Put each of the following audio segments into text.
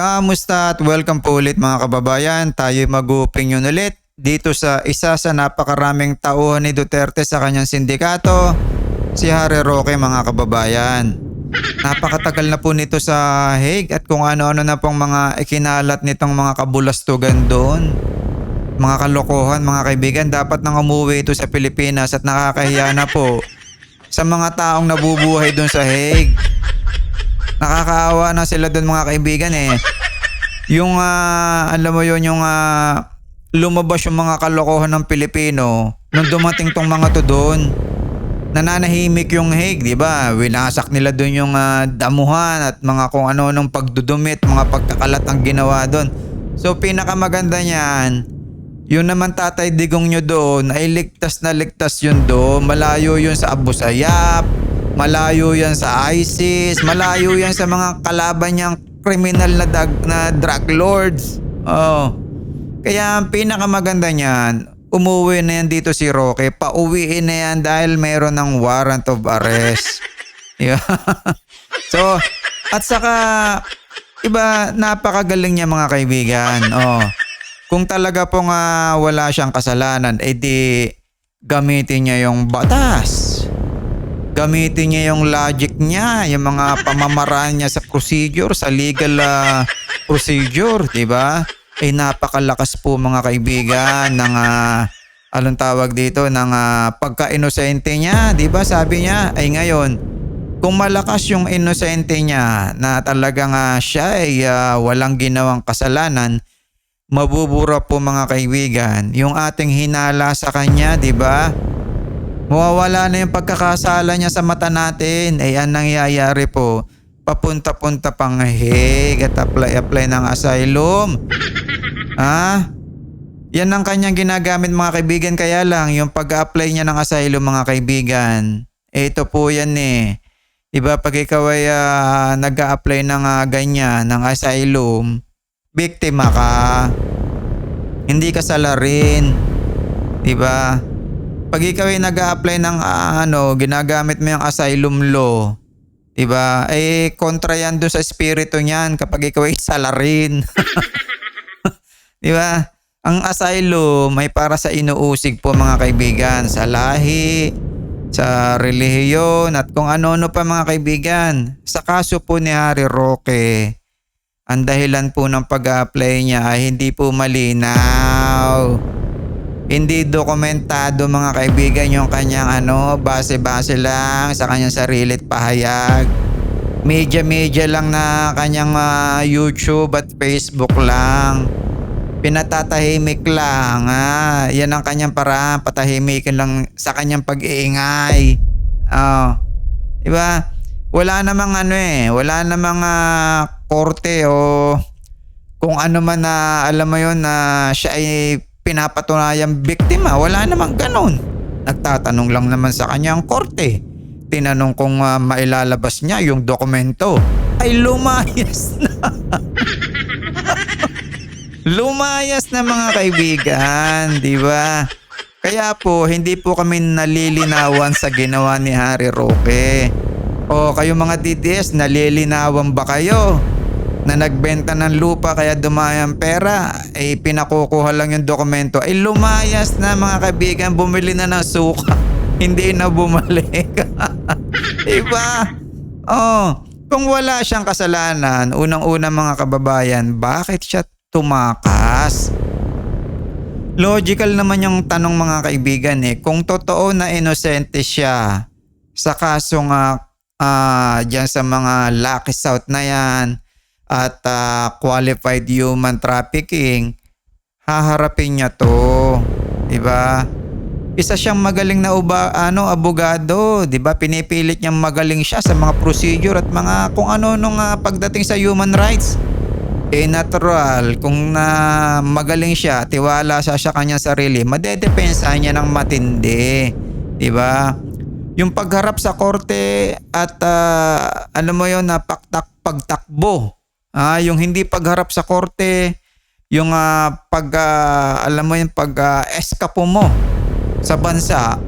Kamusta at welcome po ulit mga kababayan. Tayo mag-opinion ulit dito sa isa sa napakaraming tauhan ni Duterte sa kanyang sindikato, si Harry Roque mga kababayan. Napakatagal na po nito sa Hague at kung ano-ano na pong mga ikinalat nitong mga kabulastugan doon. Mga kalokohan mga kaibigan, dapat nang umuwi ito sa Pilipinas at nakakahiya na po sa mga taong nabubuhay doon sa Hague. Nakakaawa na sila doon mga kaibigan eh. Yung ah, alam mo yon yung ah, lumabas yung mga kalokohan ng Pilipino nung dumating tong mga to doon. Nananahimik yung Hague, di ba? Winasak nila doon yung ah, damuhan at mga kung ano nung pagdudumit, mga pagkakalat ang ginawa doon. So pinakamaganda niyan, yun naman tatay digong nyo doon ay ligtas na ligtas yun doon. Malayo yun sa Abu Sayyaf, malayo yan sa ISIS, malayo yan sa mga kalaban niyang kriminal na, dag, na drug lords. Oh. Kaya ang pinakamaganda niyan, umuwi na yan dito si Roque. Pauwiin na yan dahil mayroon ng warrant of arrest. Yeah. so, at saka, iba, napakagaling niya mga kaibigan. Oh. Kung talaga pong ah, wala siyang kasalanan, edi gamitin niya yung batas. Gamitin niya yung logic niya, yung mga pamamaraan niya sa procedure, sa legal ah, procedure, di ba? Eh napakalakas po mga kaibigan ng ah, anong tawag dito ng ah, pagka-inosente niya, 'di ba? Sabi niya ay ngayon kung malakas yung inosente niya na talagang ah, siya ay ah, walang ginawang kasalanan, mabubura po mga kaibigan yung ating hinala sa kanya, 'di ba? Mawawala na yung pagkakasala niya sa mata natin. Ay ang nangyayari po, papunta-punta pang hig at apply-apply ng asylum. Ha? Yan ang kanyang ginagamit mga kaibigan kaya lang yung pag-apply niya ng asylum mga kaibigan. Ito po yan eh. Diba pag ikaw ay ah, nag-a-apply ng ah, ganyan, ng asylum, biktima ka. Hindi ka salarin. Diba? Pag ikaw ay nag-a-apply ng ah, ano, ginagamit mo yung asylum law, 'di ba? Eh kontra yan doon sa espiritu niyan kapag ikaw ay salarin. 'Di ba? Ang asylum ay para sa inuusig po mga kaibigan, sa lahi, sa relihiyon at kung ano-ano pa mga kaibigan. Sa kaso po ni Harry Roque, ang dahilan po ng pag-apply niya ay hindi po malinaw. Hindi dokumentado mga kaibigan yung kanyang ano, base-base lang sa kanyang sarili at pahayag. Media-media lang na kanyang ah, YouTube at Facebook lang. Pinatatahimik lang. Ah. Yan ang kanyang paraan. Patahimikin lang sa kanyang pag-iingay. Oh. Diba? Wala namang ano eh. Wala namang ah, korte o kung ano man na alam mo yun na siya ay pinapatunayang biktima. Wala namang ganun. Nagtatanong lang naman sa kanyang korte. Tinanong kung ah, mailalabas niya yung dokumento. Ay lumayas na. lumayas na mga kaibigan, di ba? Kaya po, hindi po kami nalilinawan sa ginawa ni Harry Roque. O kayo mga DDS, nalilinawan ba kayo? Na nagbenta ng lupa kaya dumayang pera, eh pinakukuha lang yung dokumento, ay lumayas na mga kaibigan, bumili na ng suka. Hindi na bumalik. diba? Oh, kung wala siyang kasalanan, unang-una mga kababayan, bakit siya tumakas? Logical naman yung tanong mga kaibigan eh. Kung totoo na inosente siya sa kasong uh, uh, dyan sa mga Lucky South na yan, at uh, qualified human trafficking, haharapin niya to. 'Di ba? Isa siyang magaling na uba, ano, abogado, 'di ba? Pinipilit niyang magaling siya sa mga procedure at mga kung ano nung uh, pagdating sa human rights. Eh natural, kung na magaling siya, tiwala siya sa kanyang sarili, madedepensa niya ng matindi. 'Di ba? Yung pagharap sa korte at uh, ano mo yon na paktak pagtakbo Ah, yung hindi pagharap sa korte, yung uh, pag uh, alam mo yung pag uh, eskapo mo sa bansa,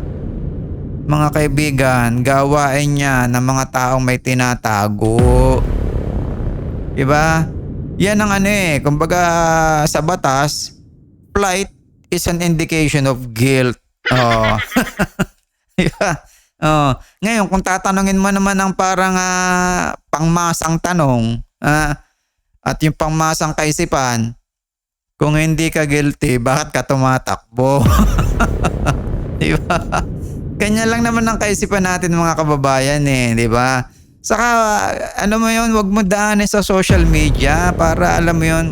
mga kaibigan, gawain niya ng mga taong may tinatago. 'Di ba? Yan ang ano eh, kumbaga sa batas, flight is an indication of guilt. Oh. diba? Oh, ngayon kung tatanungin mo naman ng parang ah, pangmasang tanong, ah, at yung pangmasang kaisipan, kung hindi ka guilty, bakit ka tumatakbo? di ba? Kanya lang naman ang kaisipan natin mga kababayan eh, di ba? Saka ano mo yun, wag mo daanin sa social media para alam mo yun,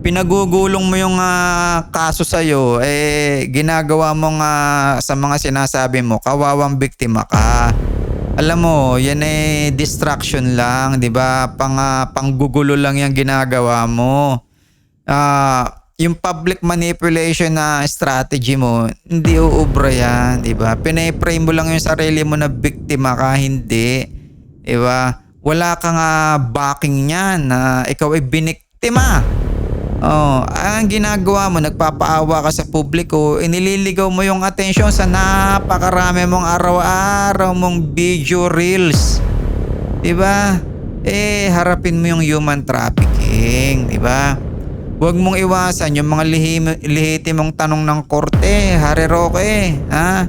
pinagugulong mo yung ah, kaso sa'yo, eh ginagawa mo nga sa mga sinasabi mo, kawawang biktima ka. Alam mo, yan eh distraction lang, 'di ba? Pang ah, panggugulo lang 'yang ginagawa mo. Ah, yung public manipulation na strategy mo, hindi uubra yan, 'di ba? Pinay-frame mo lang yung sarili mo na biktima ka, hindi. 'Di ba? Wala kang backing niyan na ikaw ay biniktima. Oh, ang ginagawa mo, nagpapaawa ka sa publiko, inililigaw mo yung atensyon sa napakarami mong araw-araw mong video reels. 'Di ba? Eh harapin mo yung human trafficking, 'di ba? Huwag mong iwasan yung mga lihim, lehitimong tanong ng korte, Harry Roque, ha?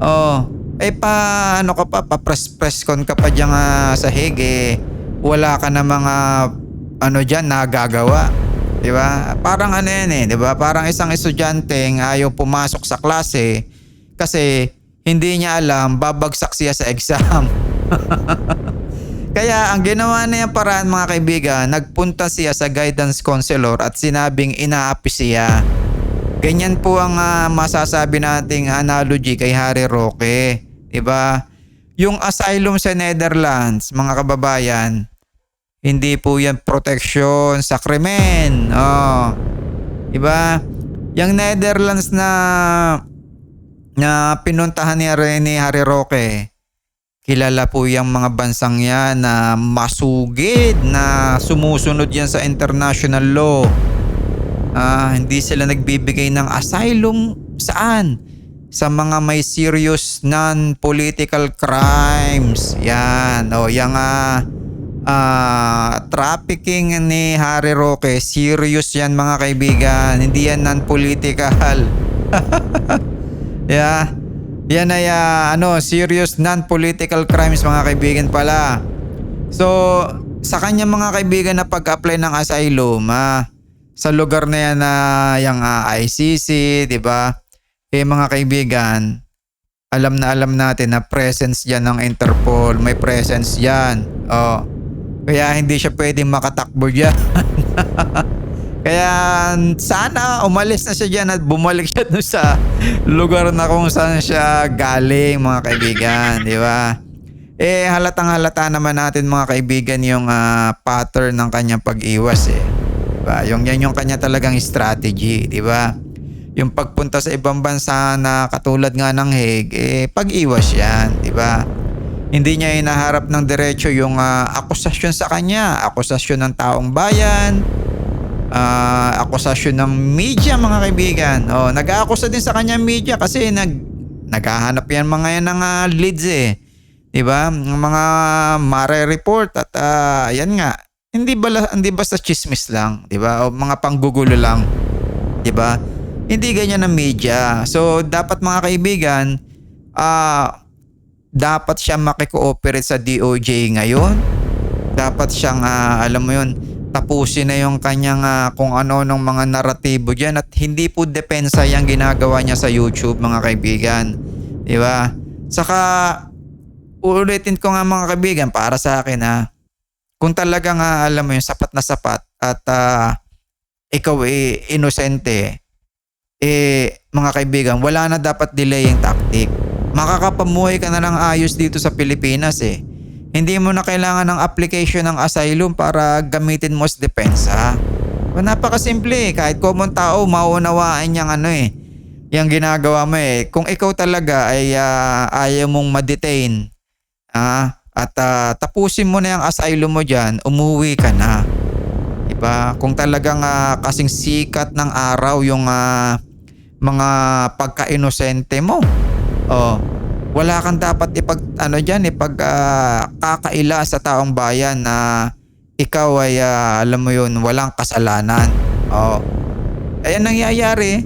Oh, eh pa ano ka pa, pa press press con ka pa diyan ah, sa hig eh. Wala ka na mga ano diyan nagagawa. 'Di ba? Parang ano yan eh, 'di ba? Parang isang estudyante ayaw pumasok sa klase kasi hindi niya alam babagsak siya sa exam. Kaya ang ginawa na yung paraan mga kaibigan, nagpunta siya sa guidance counselor at sinabing inaapi siya. Ganyan po ang ah, masasabi nating analogy kay Harry Roque. 'Di ba? Yung asylum sa Netherlands, mga kababayan, hindi po yan protection sa krimen. Oh. 'Di ba? Yung Netherlands na na pinuntahan ni Rene Harry Roque, kilala po yung mga bansang yan na masugid na sumusunod yan sa international law. Ah, hindi sila nagbibigay ng asylum saan? Sa mga may serious non-political crimes. Yan. O, yung ah, ah, trafficking ni Harry Roque, serious yan mga kaibigan. Hindi yan non-political. yeah. Yan ay ah, ano, serious non-political crimes mga kaibigan pala. So, sa kanya mga kaibigan na pag-apply ng asylum, ah, sa lugar na yan na yung ah, ICC, 'di ba? Eh mga kaibigan, alam na alam natin na presence yan ng Interpol, may presence yan. Oh. Kaya hindi siya pwedeng makatakbo diyan. Kaya sana umalis na siya dyan at bumalik siya doon sa lugar na kung saan siya galing mga kaibigan, di ba? Eh halatang halata naman natin mga kaibigan yung ah, pattern ng kanyang pag-iwas eh. Diba? Yung yan yung kanya talagang strategy, di ba? Yung pagpunta sa ibang bansa na katulad nga ng Hague, eh pag-iwas yan, di ba? Hindi niya inaharap ng diretso yung ah, akusasyon sa kanya, akusasyon ng taong bayan, ah, akusasyon ng media mga kaibigan. Oh, nag-aakusa din sa kanya media kasi nag naghahanap yan mga yan ng ah, leads eh. 'Di ba? Mga mare report at ah, yan nga. Hindi bala hindi basta chismis lang, 'di ba? O mga panggugulo lang. 'Di ba? Hindi ganyan ang media. So dapat mga kaibigan, ah dapat siya makikooperate sa DOJ ngayon. Dapat siyang ah, alam mo 'yun, tapusin na yung kanyang ah, kung ano nung mga naratibo diyan at hindi po depensa yung ginagawa niya sa YouTube mga kaibigan. 'Di ba? Saka uulitin ko nga mga kaibigan para sa akin ha. Kung talaga nga alam mo yung sapat na sapat at ah, ikaw eh inosente, eh mga kaibigan, wala na dapat delaying tactic. Makakapamuhay ka na lang ayos dito sa Pilipinas eh. Hindi mo na kailangan ng application ng asylum para gamitin mo sa depensa. Well, napakasimple eh. Kahit common tao, mauunawaan niyang ano eh. Yung ginagawa mo eh. Kung ikaw talaga ay ah, ayaw mong ma-detain, ah, at ah, tapusin mo na yung asylum mo dyan, umuwi ka na. Diba? Kung talagang ah, kasing sikat ng araw yung ah, mga pagka-inosente mo. Oh, wala kang dapat ipag ano diyan ipag ah, kakaila sa taong bayan na ikaw ay ah, alam mo yun, walang kasalanan. Oh. Ay ang nangyayari,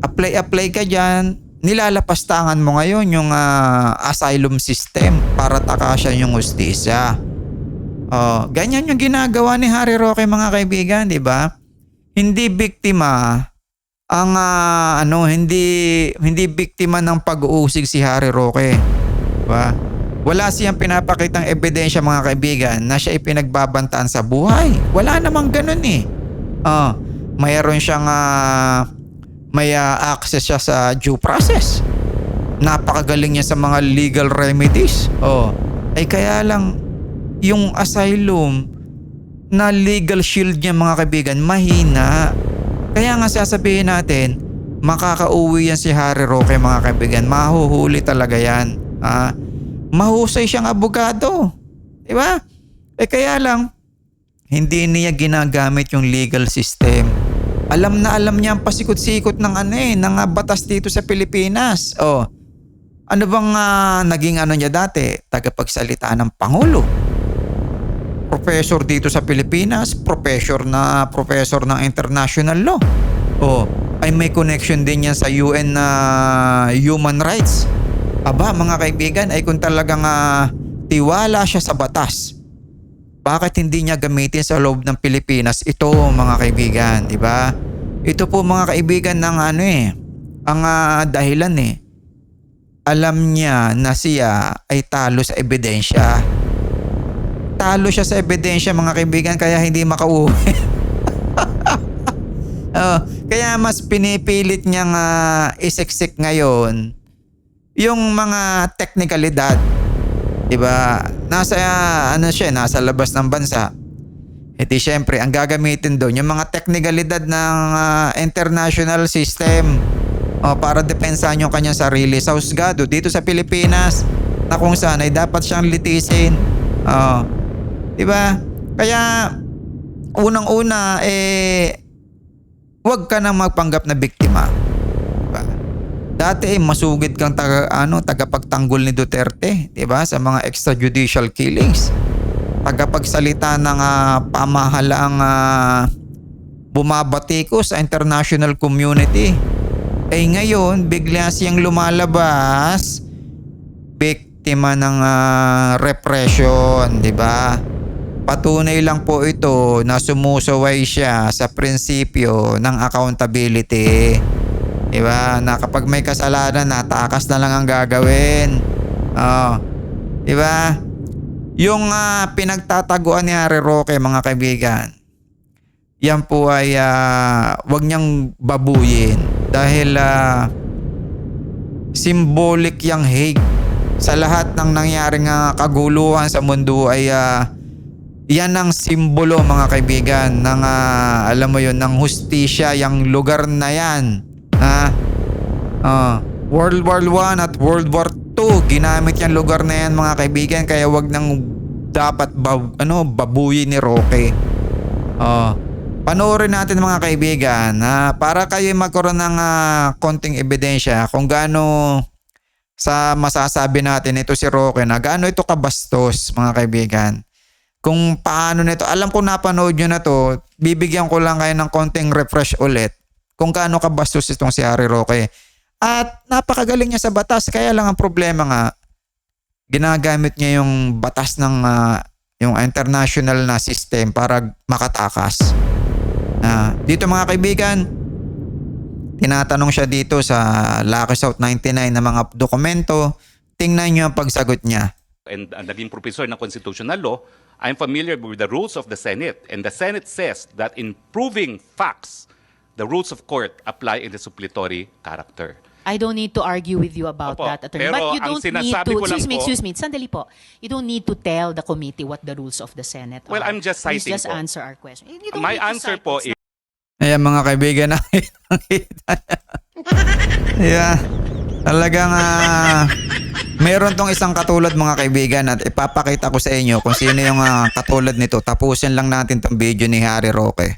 apply-apply ka dyan, nilalapastangan mo ngayon yung ah, asylum system para takasan yung hustisya. Oh, ganyan yung ginagawa ni Harry Roque mga kaibigan, di ba? Hindi biktima ang ah, ano, hindi hindi biktima ng pag-uusig si Harry Roque. Ba? Wala siyang pinapakitang ebidensya mga kaibigan na siya ipinagbabantaan sa buhay. Wala namang ganun eh. Ah, mayroon siyang ah, may ah, access siya sa due process. Napakagaling niya sa mga legal remedies. Oh, ay kaya lang yung asylum na legal shield niya mga kaibigan mahina. Kaya nga sasabihin natin, makakauwi yan si Harry Roque mga kaibigan. Mahuhuli talaga yan. Ah, mahusay siyang abogado. Di ba? Eh kaya lang, hindi niya ginagamit yung legal system. Alam na alam niya ang pasikot-sikot ng ano eh, ng ah, batas dito sa Pilipinas. Oh. Ano bang ah, naging ano niya dati? Tagapagsalita ng Pangulo. Professor dito sa Pilipinas, professor na professor ng international law. Oh, ay may connection din yan sa UN na human rights. Aba, mga kaibigan, ay kung talagang ah, tiwala siya sa batas, bakit hindi niya gamitin sa loob ng Pilipinas ito mga kaibigan, di ba? Ito po mga kaibigan ng ano eh, ang ah, dahilan eh. Alam niya na siya ay talo sa ebidensya. Talo siya sa ebidensya mga kaibigan kaya hindi makauwi. Oh, kaya mas pinipilit niyang uh, isiksik ngayon yung mga teknikalidad. 'Di ba? Nasa ah, ano siya, nasa labas ng bansa. E di syempre, ang gagamitin doon yung mga teknikalidad ng ah, international system oh, para depensahan yung kanyang sarili sa husgado dito sa Pilipinas na kung saan ay dapat siyang litisin. Oh. 'Di ba? Kaya unang-una eh huwag ka nang magpanggap na biktima. Diba? Dati eh, masugid kang taga, ano, tagapagtanggol ni Duterte, 'di ba? Sa mga extrajudicial killings. Tagapagsalita ng uh, pamahalaang uh, bumabatiko sa international community. Eh ngayon, bigla siyang lumalabas biktima ng ah, repression, 'di ba? Patunay lang po ito na sumusaway siya sa prinsipyo ng accountability. Diba? Na kapag may kasalanan, natakas na lang ang gagawin. Oh. Diba? Yung ah, pinagtataguan ni Harry Roque, mga kaibigan, yan po ay ah, wag niyang babuyin dahil ah, symbolic yung hate sa lahat ng nangyaring ah, kaguluhan sa mundo ay ah, yan ang simbolo mga kaibigan ng ah, alam mo yon ng hustisya yung lugar na yan ha? Ah, World War 1 at World War 2 ginamit yung lugar na yan mga kaibigan kaya wag nang dapat bab, ano babuyin ni Roque. Oh. Panoorin natin mga kaibigan ha, para kayo magkaroon ng ah, konting ebidensya kung gaano sa masasabi natin ito si Roque na gaano ito kabastos mga kaibigan kung paano nito. Alam ko napanood nyo na to. Bibigyan ko lang kayo ng konting refresh ulit kung gaano kabastos itong si Harry Roque. At napakagaling niya sa batas. Kaya lang ang problema nga, ginagamit niya yung batas ng ah, yung international na system para makatakas. Ah, dito mga kaibigan, tinatanong siya dito sa Lucky South 99 na mga dokumento. Tingnan niyo ang pagsagot niya. and uh, naging professor ng constitutional law, I'm familiar with the rules of the Senate. And the Senate says that in proving facts, the rules of court apply in the suppletory character. I don't need to argue with you about Opo, that, attorney. pero But you ang don't need sinasabi to, ko lang excuse me, po- excuse me, sandali po. You don't need to tell the committee what the rules of the Senate Well, are. I'm just Please citing just po. answer our question. You don't My need to answer cite. po is Ayan mga kaibigan, nakita yeah. Talagang ah, meron tong isang katulad mga kaibigan at ipapakita ko sa inyo kung sino yung ah, katulad nito. Tapusin lang natin tong video ni Harry Roque.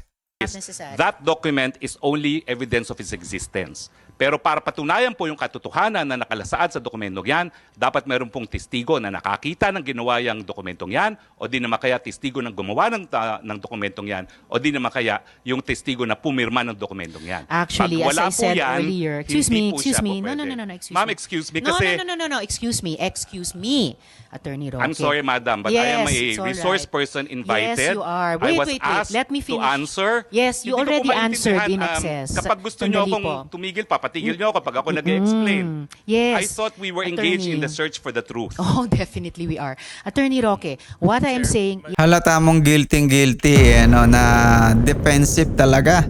that document is only evidence of its existence. Pero para patunayan po yung katotohanan na nakalasaad sa dokumentong yan, dapat meron pong testigo na nakakita ng ginawa yung dokumentong yan, o di naman kaya testigo ng gumawa ng, ta- ng dokumentong yan, o di naman kaya yung testigo na pumirma ng dokumentong yan. Actually, Pag as wala I said yan, earlier, excuse me, excuse me. No, no, no, no, no, excuse Ma'am, me. excuse me kasi... No, no, no, no, no, excuse me, excuse me, Attorney Roque. I'm sorry, madam, but I am Yes, a resource right. person invited. Yes, you are. I Wait, was wait, wait. asked Let me to finish. answer. Yes, you Hindi already answered in um, excess. kapag gusto Sandali akong po. tumigil, papatigil niyo ako kapag ako nag-explain. Mm, yes. I thought we were engaged in the Attorney. search for the truth. Oh, definitely we are. Attorney Roque, what I am saying, Halata mong guilty-guilty, ano, na defensive talaga.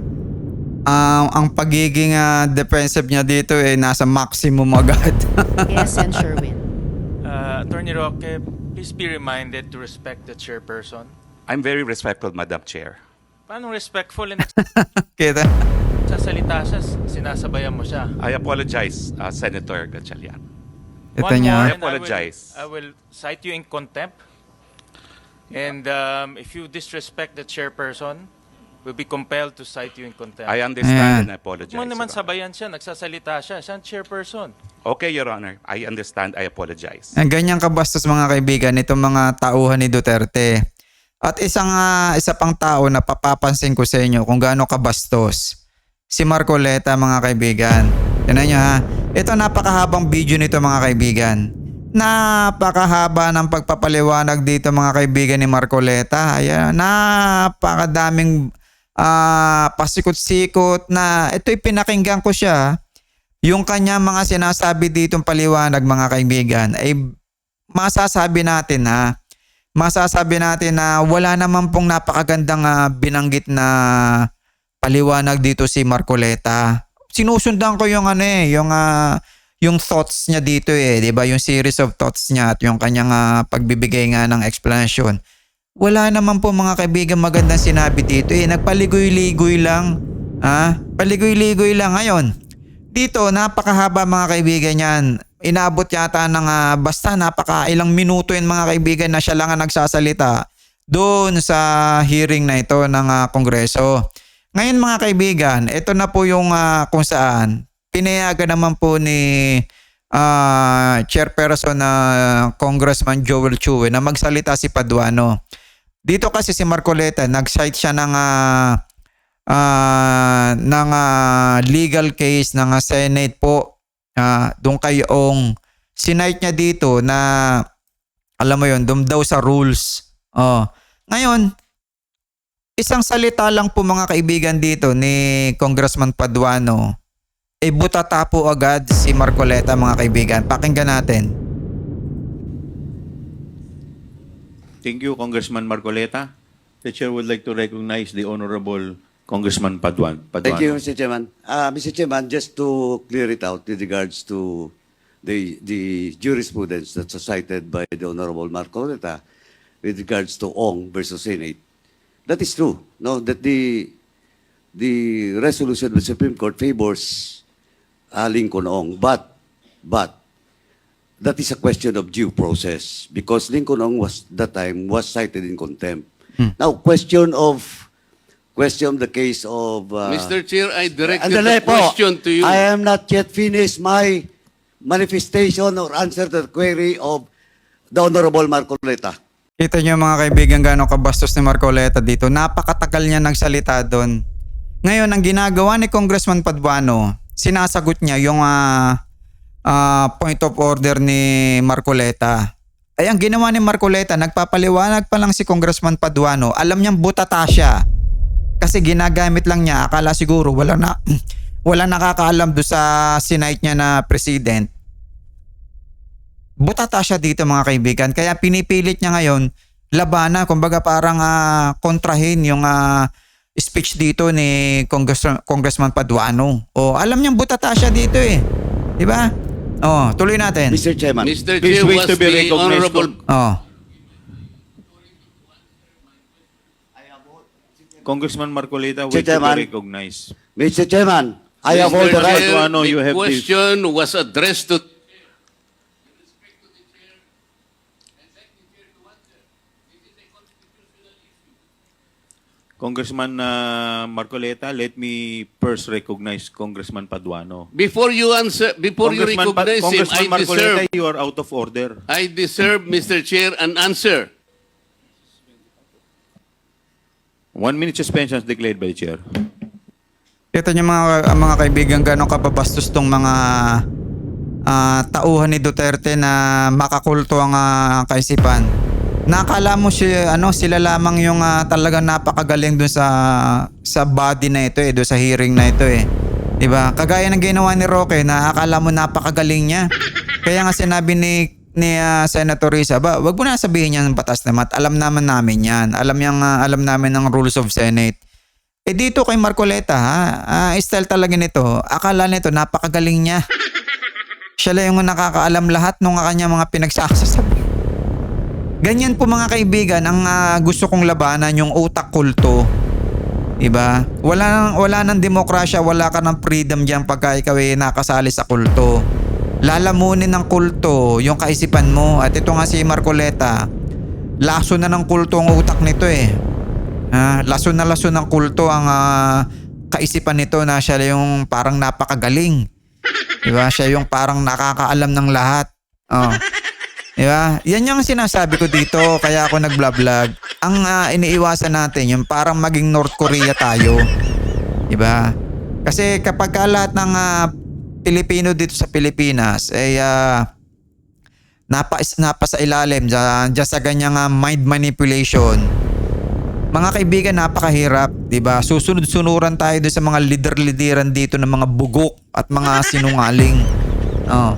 Um, ang pagiging ah, defensive niya dito eh nasa maximum agad. yes, and Sherwin. Uh, Attorney Roque, please be reminded to respect the chairperson. I'm very respectful, Madam Chair. Paano respectful and Kita? Nagsasalita siya, sinasabayan mo siya. I apologize, uh, Senator Gatchalian. Ito One niya. more I and apologize. I will, I will cite you in contempt. And um, if you disrespect the chairperson, we'll be compelled to cite you in contempt. I understand Ayan. and I apologize. Huwag mo naman Your Honor. sabayan siya, nagsasalita siya. Siya ang chairperson. Okay, Your Honor. I understand. I apologize. Ang ganyang kabastos mga kaibigan itong mga tauhan ni Duterte. At isang ah, isa pang tao na papapansin ko sa inyo kung gaano kabastos. Si Marcoleta mga kaibigan. Tignan nyo ha. Ito napakahabang video nito mga kaibigan. Napakahaba ng pagpapaliwanag dito mga kaibigan ni Marcoleta. Ayan, napakadaming ah, pasikot-sikot na ito'y pinakinggan ko siya. Yung kanya mga sinasabi ditong paliwanag mga kaibigan ay masasabi natin ha. Masasabi natin na wala naman pong napakagandang ah, binanggit na paliwanag dito si Marcoleta. Sinusundan ko yung ano eh, yung ah, yung thoughts niya dito eh, 'di ba? Yung series of thoughts niya at yung kanyang ah, pagbibigay nga ng explanation. Wala naman po mga kaibigan magandang sinabi dito eh. Nagpaligoy-ligoy lang. Ha? Paligoy-ligoy lang ngayon. Dito, napakahaba mga kaibigan yan. Inaabot yata ng ah, basta napaka ilang minuto yan mga kaibigan na siya lang ang nagsasalita doon sa hearing na ito ng ah, Kongreso. Ngayon mga kaibigan, ito na po yung ah, kung saan pinayagan naman po ni ah, Chairperson na Congressman Joel Chue na magsalita si Paduano. Dito kasi si Marcoleta, nag-cite siya ng ah, ah, ng ah, legal case ng ah, Senate po uh, doon kayong sinite niya dito na alam mo yon doon daw sa rules. Oh. Ngayon, isang salita lang po mga kaibigan dito ni Congressman Paduano. Eh butata po agad si Marcoleta mga kaibigan. Pakinggan natin. Thank you, Congressman Marcoleta. The chair would like to recognize the Honorable Congressman Paduan. Paduano. Thank you, Mr. Chairman. Uh, Mr. Chairman, just to clear it out with regards to the the jurisprudence that's cited by the Honorable Marcoleta with regards to Ong versus Senate. That is true. No, that the the resolution of the Supreme Court favors uh, Lincoln Ong, but but that is a question of due process because Lincoln Ong was that time was cited in contempt. Now, question of question the case of uh, Mr. Chair, I directed the po. question to you. I am not yet finished my manifestation or answer to the query of the Honorable Marcoleta. Kita niyo mga kaibigan gaano kabastos ni Marcoleta dito. Napakatagal niya nagsalita doon. Ngayon, ang ginagawa ni Congressman Paduano, sinasagot niya yung ah, ah, point of order ni Marcoleta. Ay ang ginawa ni Marcoleta, nagpapaliwanag pa lang si Congressman Paduano. Alam niyang butata siya. Kasi ginagamit lang niya, akala siguro wala na wala nakakaalam do sa sinite niya na president butata siya dito mga kaibigan. Kaya pinipilit niya ngayon labanan, kumbaga parang ah, kontrahin yung ah, speech dito ni Congress, Congressman Paduano. O alam niyang butata siya dito eh. 'Di ba? Oh, tuloy natin. Mr. Chairman. Mr. Please Chair, was to be the recognized, Honorable... Oh. Congressman Marcoleta, Mr. wait to be Chairman. recognized. Mr. Chairman, I have all the right. Chair, the- question was addressed to... Congressman uh, Marcoleta, let me first recognize Congressman Paduano. Before you answer, before you Congressman, Pa- recognize him, Congressman I Marcoleta, deserve, you are out of order. I deserve, Mr. Chair, an answer. One minute suspension is declared by the chair. Kita niyo mga mga kaibigan gano'ng kapabastos tong mga ah, tauhan ni Duterte na makakulto ang ah, kaisipan. Nakala mo si ano sila lamang yung ah, talagang napakagaling dun sa sa body na ito eh, dun sa hearing na ito eh. 'Di ba? Kagaya ng ginawa ni Roque na akala mo napakagaling niya. Kaya nga sinabi ni ni ah, Senator Risa, ba, wag mo na sabihin yan ng batas na mat. Alam naman namin yan. Alam yang alam namin ng rules of Senate. Eh dito kay Marcoleta ha, ah, style talaga nito. Akala nito napakagaling niya. Siya lang yung nakakaalam lahat ng kanya mga pinagsasasabi. Ganyan po mga kaibigan ang ah, gusto kong labanan yung utak kulto. Diba? Wala nang, wala nang demokrasya, wala ka ng freedom diyan pagka ikaw ay nakasali sa kulto. Lalamunin ng kulto yung kaisipan mo at ito nga si Marcoleta. Laso na ng kulto ang utak nito eh. Ah, laso na laso ng kulto ang ah, kaisipan nito na siya yung parang napakagaling. 'Di ba? Siya yung parang nakakaalam ng lahat. Oh. 'Di ba? Yan yung sinasabi ko dito kaya ako nagblog-vlog. Ang ah, iniiwasan natin yung parang maging North Korea tayo. 'Di ba? Kasi kapag ka lahat ng ah, Pilipino dito sa Pilipinas ay ah, napa, napa sa ilalim dyan, sa ganyang ah, mind manipulation. Mga kaibigan, napakahirap, 'di ba? Susunod-sunuran tayo sa mga leader-lideran dito ng mga bugok at mga sinungaling. Oh.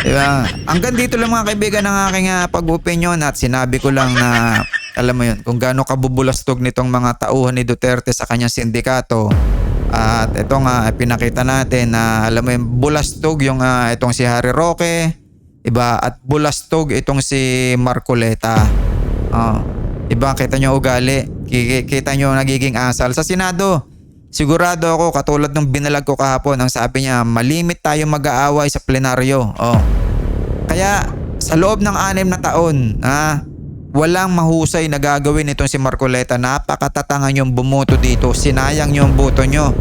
'Di ba? Hanggang dito lang mga kaibigan ang aking uh, pag-opinion at sinabi ko lang na alam mo 'yun, kung gaano kabubulastog nitong mga tauhan ni Duterte sa kanyang sindikato. At ito nga pinakita natin na alam mo 'yung bulastog yung ah, itong si Harry Roque, 'di ba? At bulastog itong si Marcoleta. Oh. Iba, kita nyo ugali. Ki- Kita nyo nagiging asal. Sa Senado, sigurado ako, katulad ng binalag ko kahapon, ang sabi niya, malimit tayo mag-aaway sa plenaryo. Oh. Kaya, sa loob ng anim na taon, ha, walang mahusay na gagawin itong si Marcoleta. Napakatatangan yung bumoto dito. Sinayang yung boto nyo.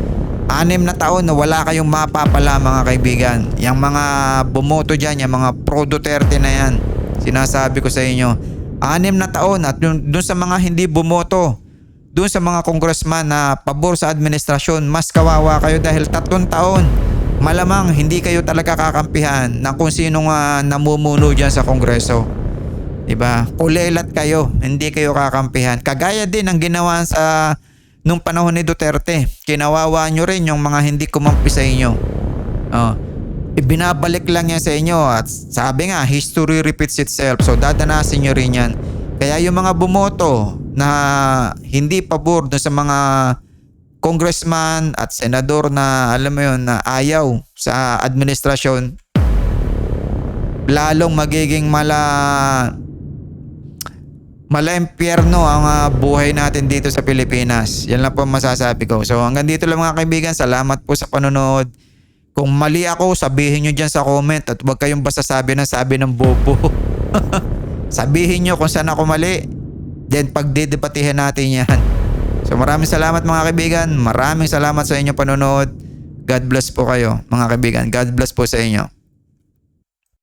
Anim na taon na wala kayong mapapala mga kaibigan. Yung mga bumoto dyan, yung mga pro Duterte na yan. Sinasabi ko sa inyo, anim na taon at dun, dun sa mga hindi bumoto, dun sa mga congressman na pabor sa administrasyon, mas kawawa kayo dahil tatlong taon. Malamang hindi kayo talaga kakampihan ng kung sinong ah, namumuno dyan sa kongreso. Diba? Kulelat kayo, hindi kayo kakampihan. Kagaya din ang ginawa sa nung panahon ni Duterte. Kinawawa nyo rin yung mga hindi kumampi sa inyo. Oh. Ibinabalik lang yan sa inyo at sabi nga, history repeats itself. So dadanasin nyo rin yan. Kaya yung mga bumoto na hindi pabor dun sa mga congressman at senador na alam mo yun na ayaw sa administrasyon lalong magiging mala mala impyerno ang ah, buhay natin dito sa Pilipinas. Yan lang po masasabi ko. So hanggang dito lang mga kaibigan. Salamat po sa panonood. Kung mali ako, sabihin nyo dyan sa comment at huwag kayong basta sabi ng sabi ng bobo. sabihin nyo kung saan ako mali. Then pagdidebatihan natin yan. So maraming salamat mga kaibigan. Maraming salamat sa inyong panonood. God bless po kayo mga kaibigan. God bless po sa inyo.